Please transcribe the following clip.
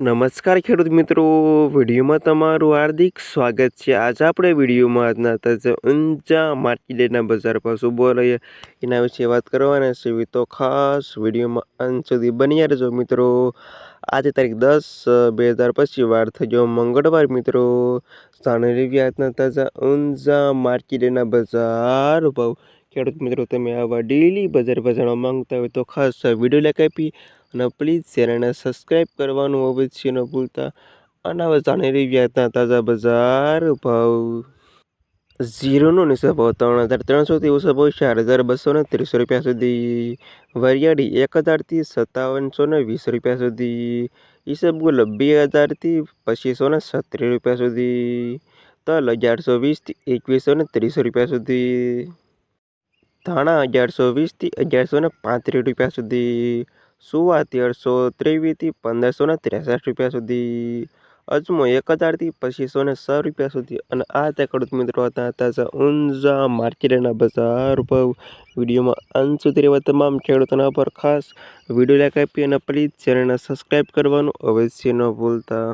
નમસ્કાર ખેડૂત મિત્રો. વિડીયોમાં તમારું હાર્દિક સ્વાગત છે. આજે આપણે વિડીયોમાં આજના તાજા ઊંચા માર્કેટના બજાર પર શું બોલાય એના વિશે વાત કરવાના છે તો ખાસ વિડીયોમાં અંત સુધી બની રહેજો મિત્રો. આજે તારીખ દસ, બે હજાર પછી વાર થયો મંગળવાર મિત્રો. જાણી રેવી આજના તાજા ઊંચા માર્કેટના બજાર ભાવ. ખેડૂત મિત્રો, તમે આવા ડેલી બજાર જાણવા માંગતા હોય તો ખાસ વીડિયો લાઈક આપી અને પ્લીઝ ચેનલને સબસ્ક્રાઈબ કરવાનું અવશ્ય ન ભૂલતા. હવે જાણી રહ્યા તાજા બજાર ભાવ. ઝીરોનો નિસાબ ભાવ ત્રણ હજાર ત્રણસોથી ઓછો ભાવ ચાર હજાર બસો ને ત્રીસો રૂપિયા સુધી. વરિયાળી એક હજારથી સત્તાવનસો ને વીસ રૂપિયા સુધી. ઈસબગુલ બે હજારથી પચીસો ને સત્રીસ રૂપિયા સુધી. તલ અગિયારસો વીસથી એકવીસો ને ત્રીસો રૂપિયા સુધી. ધાણા અગિયારસો વીસથી અગિયારસો ને પાંત્રીસ રૂપિયા સુધી. સુવા તેરસો ત્રેવીસથી પંદરસો ને ત્રેસઠ રૂપિયા સુધી, અજમો એક હજારથી પચીસો ને સો રૂપિયા સુધી. અને આ તે ખેડૂત મિત્રો, હતા, તાજા ઊંઝા માર્કેટના બજાર ભાવ. વિડીયોમાં અંત સુધી રહેવા તમામ ખેડૂતોના પર ખાસ વીડિયો લાઈક આપી અને પ્લીઝ ચેનલને સબસ્ક્રાઈબ કરવાનું અવશ્ય ન ભૂલતા.